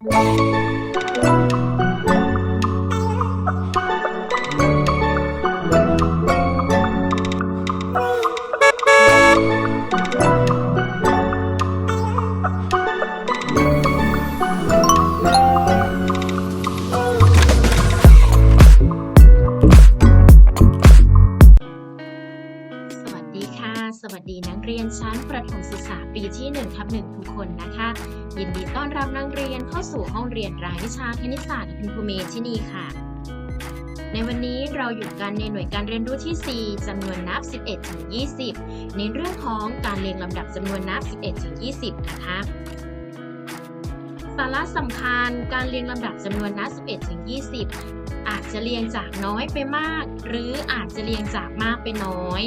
ส ค่ะ ในวันนี้เราอยู่กันในหน่วยการเรียนรู้ที่ 4จำนวนนับ 11ถึง20 ในเรื่องของการเรียงลำดับจำนวนนับ 11ถึง20 นะคะสาระสำคัญการเรียงลำดับจำนวนนับ 11ถึง20 อาจจะเรียงจากน้อยไปมาก หรืออาจจะเรียงจากมากไปน้อย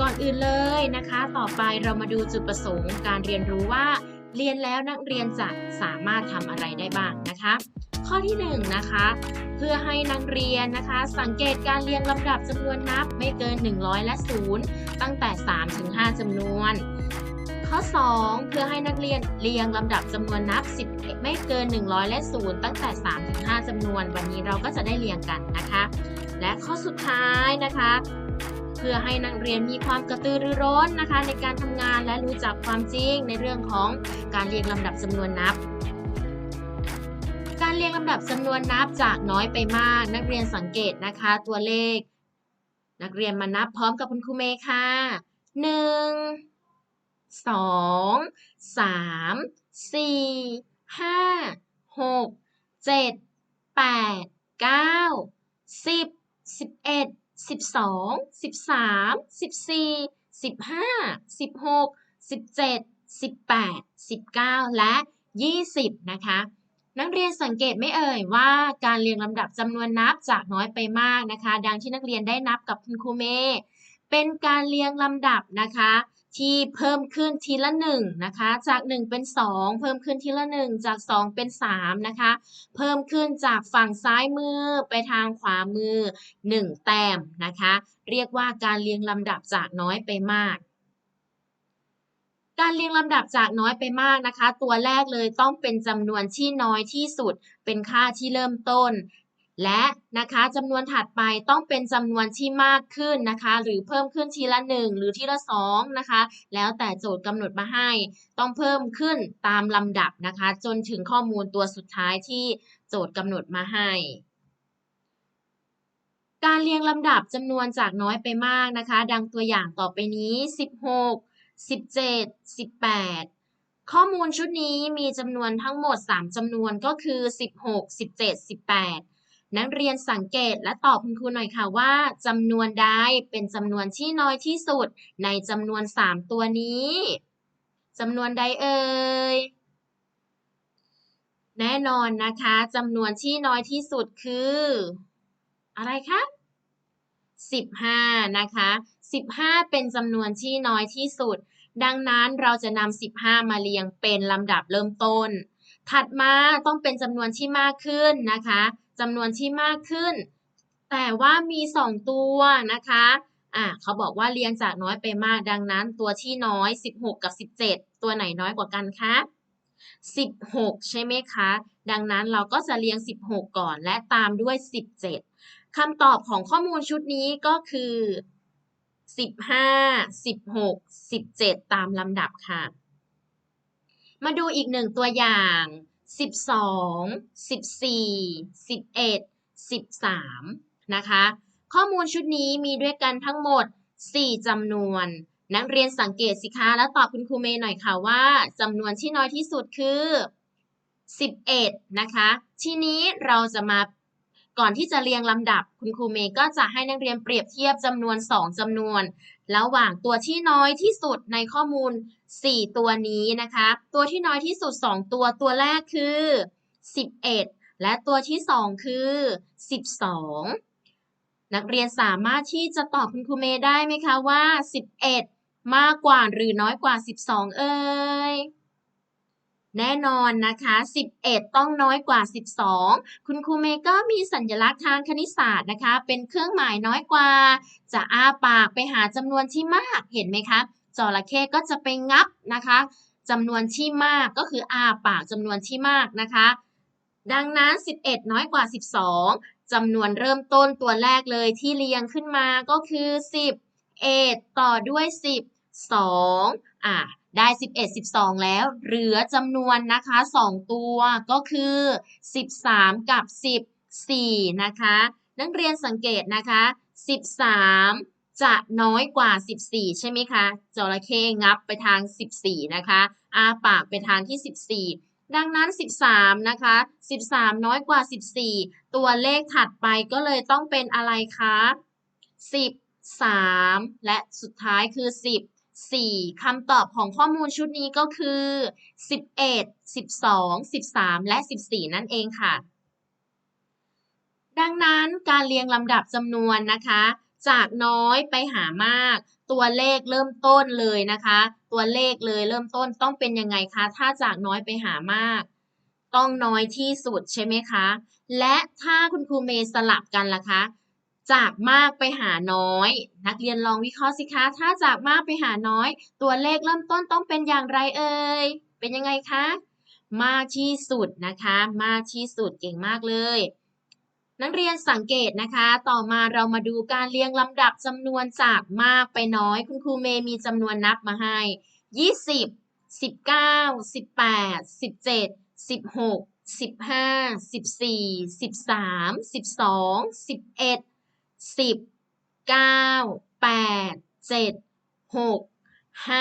ก่อนอื่นเลยนะคะ ต่อไปเรามาดูจุดประสงค์การเรียนรู้ว่า เรียนแล้วนักเรียนจะสามารถทำอะไรได้บ้างนะคะ ข้อที่1นงนะคะ เพื่อให้นักเรียนนะคะ สังเกตการเรียงลำดับจำนวนนับไม่เกิน 100 และ 0 ตั้งแต่ 3 ถึง 5จำนวน ข้อ 2 เพื่อให้นักเรียนเรียงลำดับจำนวนนับ 10 ไม่เกิน 100 และ 0 ตั้งแต่ 3 ถึง 5จำนวน วันนี้เราก็จะได้เรียงกันนะคะ และข้อสุดท้ายนะคะ เพื่อให้นักเรียนมีความกระตือรือร้นนะคะ ในการทำงานและรู้จักความจริงในเรื่องของการเรียงลำดับจำนวนนับการเรียงลำดับจำนวนนับจากน้อยไปมาก นักเรียนสังเกตนะคะ ตัวเลข นักเรียนมานับพร้อมกับคุณครูเมย์ค่ะหนึ่งสองสามสี่ห้าหกเจ็ดแปดเก้าสิบสิบเอ็ด สิบสองสิบสามสิบสี่สิบห้าสิบหกสิบเจ็ดสิบแปดสิบเก้าและยี่สิบนะคะ นักเรียนสังเกตไหม่เอ่ยว่าการเรียงลำดับจำนวนนับจากน้อยไปมากนะคะ ดังที่นักเรียนได้นับกับคุณครูเมเป็นการเรียงลำดับนะคะ ที่เพิ่มขึ้นทีละหนึ่งนะคะจาก 1 เป็น 2 เพิ่มขึ้นทีละ 1 จาก 2 เป็น3นะคะเพิ่มขึ้นจากฝั่งซ้ายมือไปทางขวามือ 1 แต้มนะคะเรียกว่าการเรียงลำดับจากน้อยไปมากการเรียงลำดับจากน้อยไปมากนะคะ ตัวแรกเลยต้องเป็นจำนวนที่น้อยที่สุด เป็นค่าที่เริ่มต้น และนะคะจำนวนถัดไปต้องเป็นจำนวนที่มากขึ้นนะคะ หรือเพิ่มขึ้นทีละ 1 หรือทีละ2นะคะ แล้วแต่โจทย์กำหนดมาให้ ต้องเพิ่มขึ้นตามลำดับนะคะ จนถึงข้อมูลตัวสุดท้ายที่โจทย์กำหนดมาให้การเรียงลำดับจำนวนจากน้อยไปมากนะคะ ดังตัวอย่างต่อไปนี้ 16 17 18 ข้อมูลชุดนี้มีจำนวนทั้งหมด 3จำนวนก็คือ 16 17 18 นักเรียนสังเกตและตอบคุณครูหน่อยค่ะว่าจำนวนใดเป็นจำนวนที่น้อยที่สุดในจำนวน 3 ตัวนี้จำนวนใดเอ่ยแน่นอนนะคะจำนวนที่น้อยที่สุดคือ อะไรคะ15 นะคะ 15 เป็นจำนวนที่น้อยที่สุด ดังนั้นเราจะนำ15 มาเรียงเป็นลำดับเริ่มต้น ถัดมาต้องเป็นจำนวนที่มากขึ้นนะคะ จำนวนที่มากขึ้น แต่ว่ามี 2 ตัวนะคะอะเขาบอกว่าเรียงจากน้อยไปมากดังนั้น ตัวที่น้อย 16 กับ 17 ตัวไหนน้อยกว่ากันคะ16 ใช่ไหมคะ ดังนั้นเราก็จะเรียง 16 ก่อนและตามด้วย 17 คำตอบของข้อมูลชุดนี้ก็คือ 15 16 17 ตามลำดับค่ะ มาดูอีกหนึ่งตัวอย่าง 12 14 11 13นะคะ ข้อมูลชุดนี้มีด้วยกันทั้งหมด4จำนวน นักเรียนสังเกตสิคะแล้วตอบคุณครูเมย์หน่อยค่ะว่าจำนวนที่น้อยที่สุดคือ 11 นะคะ ทีนี้เราจะมา ก่อนที่จะเรียงลำดับ คุณครูเมย์ก็จะให้นักเรียนเปรียบเทียบจำนวน 2จำนวน ระหว่างตัวที่น้อยที่สุดในข้อมูล 4 ตัวนี้นะคะ ตัวที่น้อยที่สุด 2 ตัว ตัวแรกคือ 11 และตัวที่ 2 คือ 12 นักเรียนสามารถที่จะตอบคุณครูเมย์ได้ไหมคะว่า 11 มากกว่าหรือน้อยกว่า 12 เอ่ย แน่นอนนะคะ 11 ต้องน้อยกว่า 12 คุณครูเมย์ก็มีสัญลักษณ์ทางคณิตศาสตร์นะคะ เป็นเครื่องหมายน้อยกว่า จะอ้าปากไปหาจำนวนที่มาก เห็นไหมคะจระเข้ก็จะไปงับนะคะจำนวนที่มากก็คืออ้าปากจำนวนที่มากนะคะ ดังนั้น 11 น้อยกว่า 12จำนวนเริ่มต้นตัวแรกเลยที่เรียงขึ้นมาก็คือ 10 1ต่อด้วย 10 2อะ ได้ 11 12 แล้ว เหลือจำนวนนะคะ 2 ตัวก็คือ 13 กับ 14 นะคะ นักเรียนสังเกตนะคะ 13 จะน้อยกว่า 14 ใช่ไหมคะจระเข้งับไปทาง 14 นะคะอาปากไปทางที่ 14ดังนั้น 13 นะคะ 13 น้อยกว่า 14 ตัวเลขถัดไปก็เลยต้องเป็นอะไรคะ 13 และสุดท้ายคือ10 4คำตอบของข้อมูลชุดนี้ก็คือ 11 12 13 และ 14 นั่นเองค่ะ ดังนั้นการเรียงลำดับจำนวนนะคะ จากน้อยไปหามาก ตัวเลขเริ่มต้นเลยนะคะ ตัวเลขเลยเริ่มต้นต้องเป็นยังไงคะ ถ้าจากน้อยไปหามาก ต้องน้อยที่สุดใช่ไหมคะ และถ้าคุณครูเมย์สลับกันล่ะคะ จากมากไปหาน้อย นักเรียนลองวิเคราะห์สิคะ ถ้าจากมากไปหาน้อย ตัวเลขเริ่มต้นต้องเป็นอย่างไรเอ่ย เป็นยังไงคะ มากที่สุดนะคะ มากที่สุดเก่งมากเลย นักเรียนสังเกตนะคะ ต่อมาเรามาดูการเรียงลำดับจำนวนจากมากไปน้อย คุณครูเมย์มีจำนวนนับมาให้ 20 19 18 17 16 15 14 13 12 11 10 9 8 7 6 5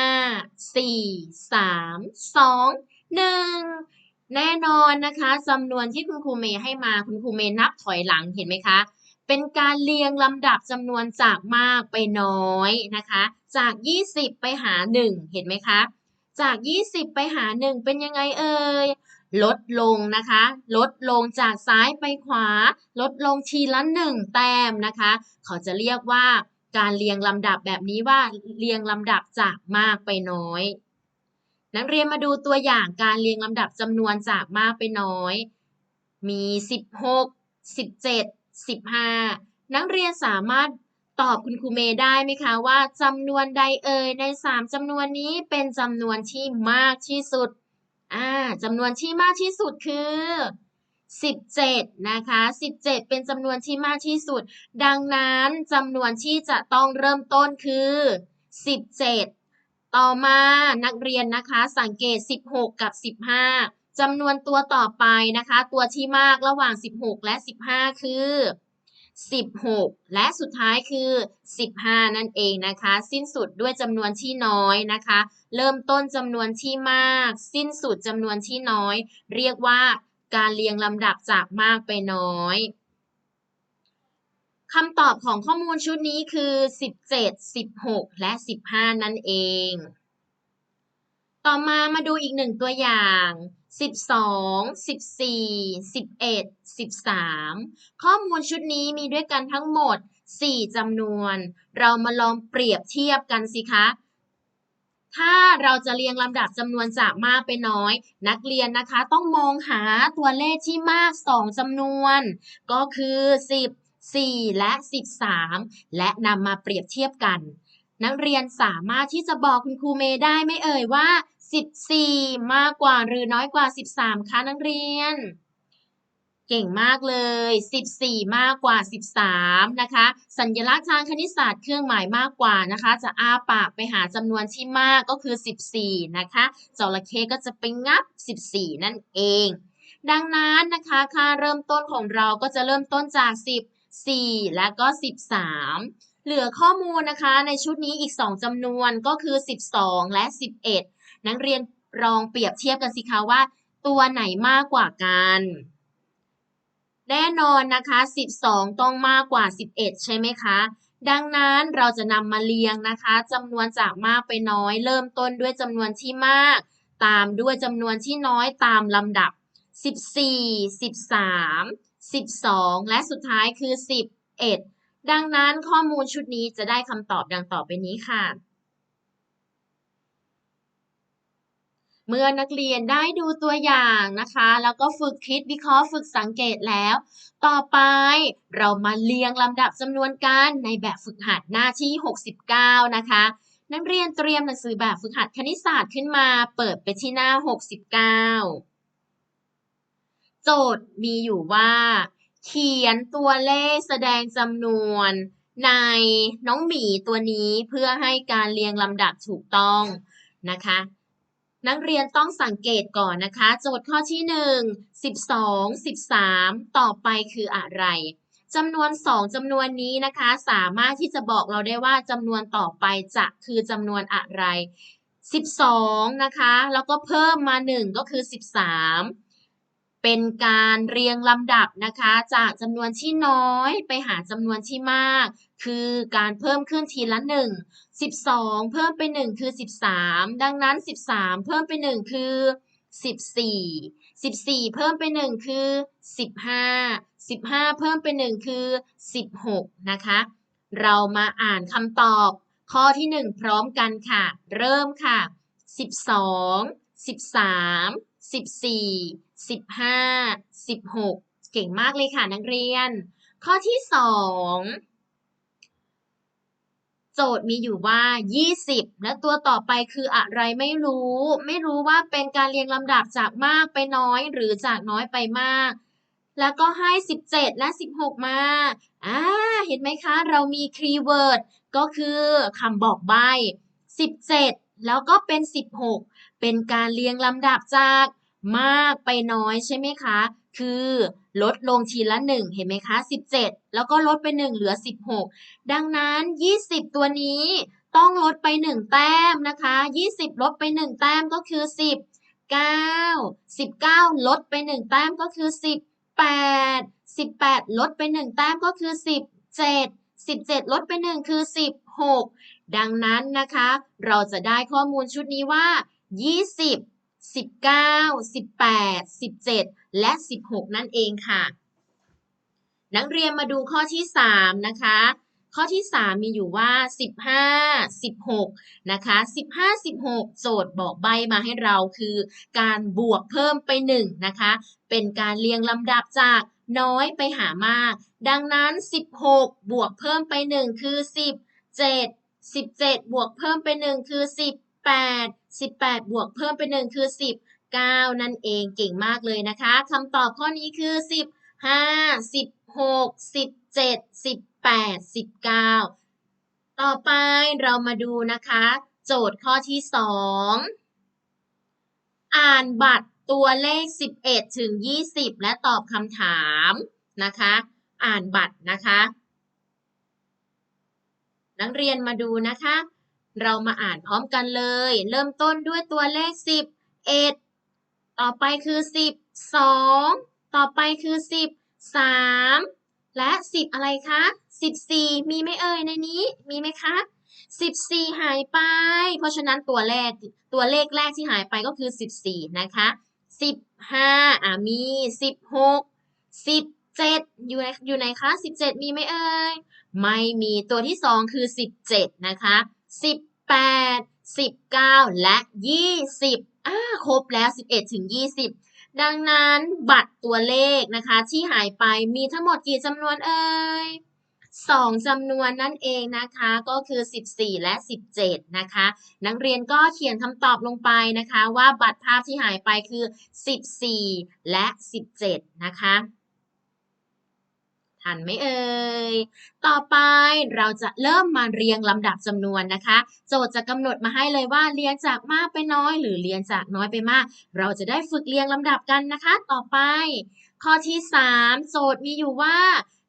4 3 2 1แน่นอนนะคะจำนวนที่คุณครูเมย์ให้มาคุณครูเมย์นับถอยหลังเห็นไหมคะ เป็นการเรียงลำดับจำนวนจากมากไปน้อยนะคะ จาก 20 ไปหา 1 เห็นไหมคะ จาก 20 ไปหา 1 เป็นยังไงเอ่ย ลดลงนะคะ ลดลงจากซ้ายไปขวา ลดลงทีละ1แต้มนะคะ เขาจะเรียกว่าการเรียงลำดับแบบนี้ว่าเรียงลำดับจากมากไปน้อย นักเรียนมาดูตัวอย่างการเรียงลำดับจำนวนจากมากไปน้อย มี 16 17 15 นักเรียนสามารถตอบคุณครูเมย์ได้ไหมคะว่าจำนวนใดเอ่ยใน 3จำนวนนี้เป็นจำนวนที่มากที่สุด อ่าจำนวนที่มากที่สุดคือ17นะคะ17 เป็นจำนวนที่มากที่สุด ดังนั้นจำนวนที่จะต้องเริ่มต้นคือ 17 ต่อมานักเรียนนะคะ สังเกต 16 กับ 15จำนวนตัวต่อไปนะคะ ตัวที่มากระหว่าง 16 และ 15 คือ 16 และสุดท้ายคือ 15 นั่นเองนะคะ สิ้นสุดด้วยจำนวนที่น้อยนะคะ เริ่มต้นจำนวนที่มาก สิ้นสุดจำนวนที่น้อย เรียกว่าการเรียงลำดับจากมากไปน้อยคำตอบของข้อมูลชุดนี้คือ 17 16 และ 15 นั่นเอง ต่อมามาดูอีกหนึ่งตัวอย่าง 12 14 11 13 ข้อมูลชุดนี้มีด้วยกันทั้งหมด 4จำนวน เรามาลองเปรียบเทียบกันสิคะ ถ้าเราจะเรียงลำดับจำนวนจากมากไปน้อย นักเรียนนะคะต้องมองหาตัวเลขที่มาก 2จำนวน ก็คือ 10 4 และ 13 และนำมาเปรียบเทียบกัน นักเรียนสามารถที่จะบอกคุณครูเมย์ได้ไหมเอ่ยว่า 14 มากกว่าหรือน้อยกว่า 13คะนักเรียน เก่งมากเลย 14 มากกว่า 13 นะคะ สัญลักษณ์ทางคณิตศาสตร์เครื่องหมายมากกว่านะคะ จะอ้าปากไปหาจำนวนที่มากก็คือ 14 นะคะจระเข้ก็จะไปงับ 14 นั่นเอง ดังนั้นนะคะค่าเริ่มต้นของเราก็จะเริ่มต้นจาก 14 และก็ 13 เหลือข้อมูลนะคะในชุดนี้อีก 2จำนวนก็คือ 12 และ 11 นักเรียนลองเปรียบเทียบกันสิคะว่า ตัวไหนมากกว่ากันแน่นอนนะคะ 12 ต้องมากกว่า 11 ใช่ไหมคะ ดังนั้นเราจะนำมาเรียงนะคะจำนวนจากมากไปน้อย เริ่มต้นด้วยจำนวนที่มาก ตามด้วยจำนวนที่น้อยตามลำดับ 14 13 12 และสุดท้ายคือ 11 ดังนั้นข้อมูลชุดนี้จะได้คำตอบดังต่อไปนี้ค่ะ เมื่อนักเรียนได้ดูตัวอย่างนะคะ แล้วก็ฝึกคิดวิเคราะห์ฝึกสังเกตแล้ว ต่อไปเรามาเรียงลำดับจำนวนกันในแบบฝึกหัดหน้าที่ 69 นะคะ นักเรียนเตรียมหนังสือแบบฝึกหัดคณิตศาสตร์ขึ้นมาเปิดไปที่หน้า 69 โจทย์มีอยู่ว่า เขียนตัวเลขแสดงจำนวนในน้องหมีตัวนี้เพื่อให้การเรียงลำดับถูกต้องนะคะ นักเรียนต้องสังเกตก่อนนะคะ โจทย์ข้อที่ 1 12 13 ต่อไปคืออะไรจำนวน 2จำนวนนี้นะคะ สามารถที่จะบอกเราได้ว่าจำนวนต่อไปจะคือจำนวนอะไร 12 นะคะ แล้วก็เพิ่มมา 1 ก็คือ 13 เป็นการเรียงลำดับนะคะ จากจำนวนที่น้อยไปหาจำนวนที่มาก คือการเพิ่มขึ้นทีละ1 12 เพิ่มไป 1 คือ 13 ดังนั้น 13 เพิ่มไป 1 คือ 14 14 เพิ่มไป 1 คือ 15 15 เพิ่มไป 1 คือ 16 นะคะ เรามาอ่านคำตอบ ข้อที่ 1 พร้อมกันค่ะ เริ่มค่ะ 12 13 14 15 16 เก่งมากเลยค่ะนักเรียน ข้อที่ 2 โจทย์มีอยู่ว่า 20 และตัวต่อไปคืออะไรไม่รู้ ไม่รู้ว่าเป็นการเรียงลำดับจากมากไปน้อยหรือจากน้อยไปมาก แล้วก็ให้ 17 และ 16 มา อ่า เห็นไหมคะ เรามีคีย์เวิร์ดก็คือคำบอกใบ้17 แล้วก็เป็น 16 เป็นการเรียงลำดับจาก มากไปน้อยใช่ไหมคะ คือลดลงทีละ 1 เห็นไหมคะ 17 แล้วก็ลดไป 1 เหลือ 16 ดังนั้น 20 ตัวนี้ต้องลดไป 1 แต้มนะคะ 20 ลดไป 1 แต้มก็คือ 10 9 19 ลดไป 1 แต้มก็คือ 18 18 ลดไป 1 แต้มก็คือ 17 17 ลดไป 1 คือ 16 ดังนั้นนะคะ เราจะได้ข้อมูลชุดนี้ว่า 20 19 18 17 และ 16 นั่นเองค่ะ นักเรียนมาดูข้อที่ 3 นะคะ ข้อที่ 3 มีอยู่ว่า 15 16 นะคะ 15 16 โจทย์บอกใบมาให้เราคือ การบวกเพิ่มไป 1 นะคะ เป็นการเรียงลำดับจากน้อยไปหามาก ดังนั้น 16 บวกเพิ่มไป 1 คือ17 17 บวกเพิ่มไป 1 คือ18 18 บวกเพิ่มไป 1 คือ 19 นั่นเองเก่งมากเลยนะคะคำตอบข้อนี้คือ15 16 17 18 19 ต่อไปเรามาดูนะคะ โจทย์ข้อที่ 2 อ่านบัตรตัวเลข 11 ถึง 20 และตอบคำถามนะคะ อ่านบัตรนะคะ นักเรียนมาดูนะคะ เรามาอ่านพร้อมกันเลย เริ่มต้นด้วยตัวเลข11ต่อไปคือ12ต่อไปคือ13และ 10 อะไรคะ 14 มีไหมเอ่ยในนี้ มีไหมคะ14 หายไป เพราะฉะนั้นตัวแรกตัวเลขแรกที่หายไปก็คือ 14 นะคะ 15อ่ามี 16 17 อยู่ในอยู่ไหนคะ 17 มีไหมเอ่ย ไม่มีตัวที่ 2 คือ 17 นะคะ 8 19 และ 20อ่าครบแล้ว 11 ถึง 20 ดังนั้นบัตรตัวเลขนะคะที่หายไปมีทั้งหมดกี่จำนวนเอ่ย2จำนวนนั่นเองนะคะก็คือ 14 และ 17 นะคะ นักเรียนก็เขียนคำตอบลงไปนะคะ ว่าบัตรภาพที่หายไปคือ 14 และ 17 นะคะ ทันไหมเอ่ย ต่อไปเราจะเริ่มมาเรียงลำดับจำนวนนะคะ โจทย์จะกำหนดมาให้เลยว่าเรียงจากมากไปน้อย หรือเรียงจากน้อยไปมาก เราจะได้ฝึกเรียงลำดับกันนะคะ ต่อไป ข้อที่ 3 โจทย์มีอยู่ว่า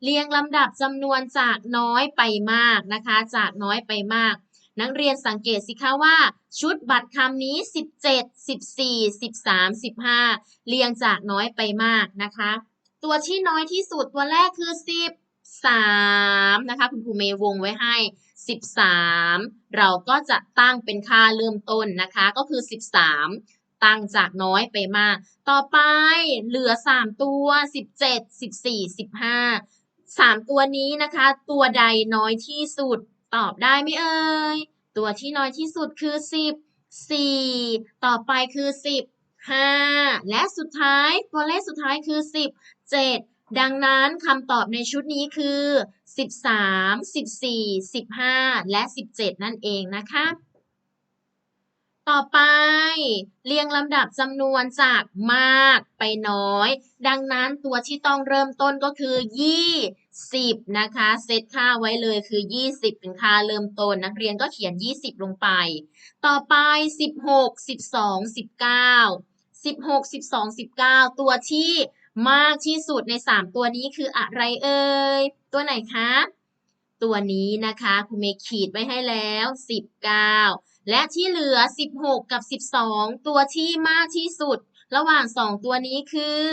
เรียงลำดับจำนวนจากน้อยไปมากนะคะ จากน้อยไปมาก นักเรียนสังเกตสิคะว่า ชุดบัตรคำนี้ 17 14 13 15 เรียงจากน้อยไปมากนะคะ ตัวที่น้อยที่สุดตัวแรกคือ 13 นะคะ คุณครูเมย์วงไว้ให้ 13 เราก็จะตั้งเป็นค่าเริ่มต้นนะคะ ก็คือ 13 ตั้งจากน้อยไปมาก ต่อไปเหลือ 3 ตัว 17 14 15สามตัวนี้นะคะ ตัวใดน้อยที่สุดตอบได้ไหมเอ่ย ตัวที่น้อยที่สุดคือสิบสี่ต่อไปคือสิบห้าและสุดท้าย ตัวเลขสุดท้ายคือสิ บเจ็ดดังนั้นคำตอบในชุดนี้คือ 13 14 15 และ 17 นั่นเองนะคะ ต่อไปเรียงลำดับจำนวนจากมากไปน้อย ดังนั้นตัวที่ต้องเริ่มต้นก็คือ 20 นะคะ เซตค่าไว้เลยคือ 20 เป็นค่าเริ่มต้น นักเรียนก็เขียน 20 ลงไป ต่อไป 16 12 19 16 12 19 ตัวที่ มากที่สุดใน 3 ตัวนี้คืออะไรเอ่ย ตัวไหนคะ ตัวนี้นะคะครูเมย์ขีดไว้ให้แล้ว 19 และที่เหลือ 16 กับ 12 ตัวที่มากที่สุด ระหว่าง 2 ตัวนี้คือ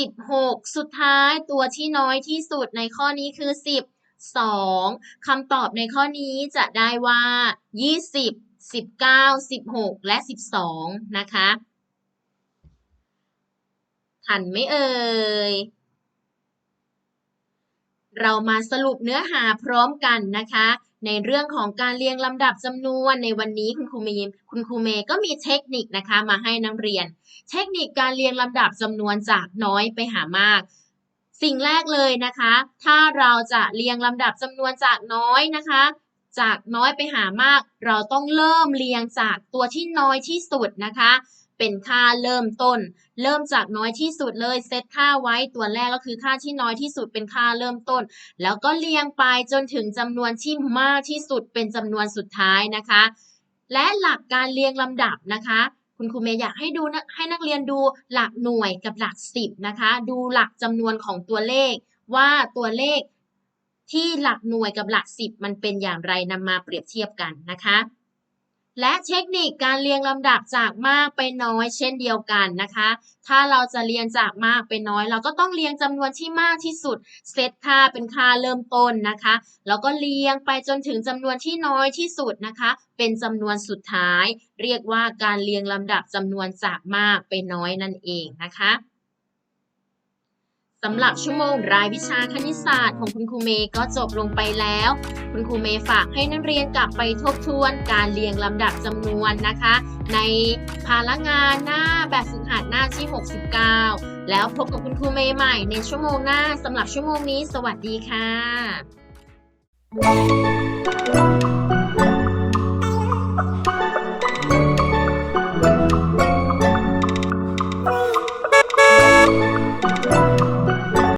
16 สุดท้ายตัวที่น้อยที่สุดในข้อนี้คือ 12 คำตอบในข้อนี้จะได้ว่า 20 19 16 และ 12 นะคะ ทันไหมเอ่ย เรามาสรุปเนื้อหาพร้อมกันนะคะ ในเรื่องของการเรียงลำดับจำนวนในวันนี้คุณครูเมย์คุณครูเมย์ก็มีเทคนิคนะคะมาให้นักเรียน เทคนิคการเรียงลำดับจำนวนจากน้อยไปหามากสิ่งแรกเลยนะคะ ถ้าเราจะเรียงลำดับจำนวนจากน้อยนะคะ จากน้อยไปหามาก เราต้องเริ่มเรียงจากตัวที่น้อยที่สุดนะคะ เป็นค่าเริ่มต้น เริ่มจากน้อยที่สุดเลยเซตค่าไว้ตัวแรกก็คือค่าที่น้อยที่สุดเป็นค่าเริ่มต้น แล้วก็เรียงไปจนถึงจำนวนที่มากที่สุดเป็นจำนวนสุดท้ายนะคะ และหลักการเรียงลำดับนะคะคุณครูเมย์อยากให้ดูให้นักเรียนดูหลักหน่วยกับหลักสิบนะคะ ดูหลักจำนวนของตัวเลข ว่าตัวเลขที่หลักหน่วยกับหลักสิบมันเป็นอย่างไรนำมาเปรียบเทียบกันนะคะ และเทคนิคการเรียงลำดับจากมากไปน้อยเช่นเดียวกันนะคะ ถ้าเราจะเรียงจากมากไปน้อย เราก็ต้องเรียงจำนวนที่มากที่สุด เซตค่าเป็นค่าเริ่มต้นนะคะ แล้วก็เรียงไปจนถึงจำนวนที่น้อยที่สุดนะคะ เป็นจำนวนสุดท้าย เรียกว่าการเรียงลำดับจำนวนจากมากไปน้อยนั่นเองนะคะ สำหรับชั่วโมงรายวิชาคณิตศาสตร์ของคุณครูเมย์ก็จบลงไปแล้ว คุณครูเมย์ฝากให้นักเรียนกลับไปทบทวนการเรียงลำดับจำนวนนะคะ ในภาระงานหน้าแบบฝึกหัดหน้าที่ 69 แล้วพบกับคุณครูเมย์ใหม่ในชั่วโมงหน้าสำหรับชั่วโมงนี้ สวัสดีค่ะ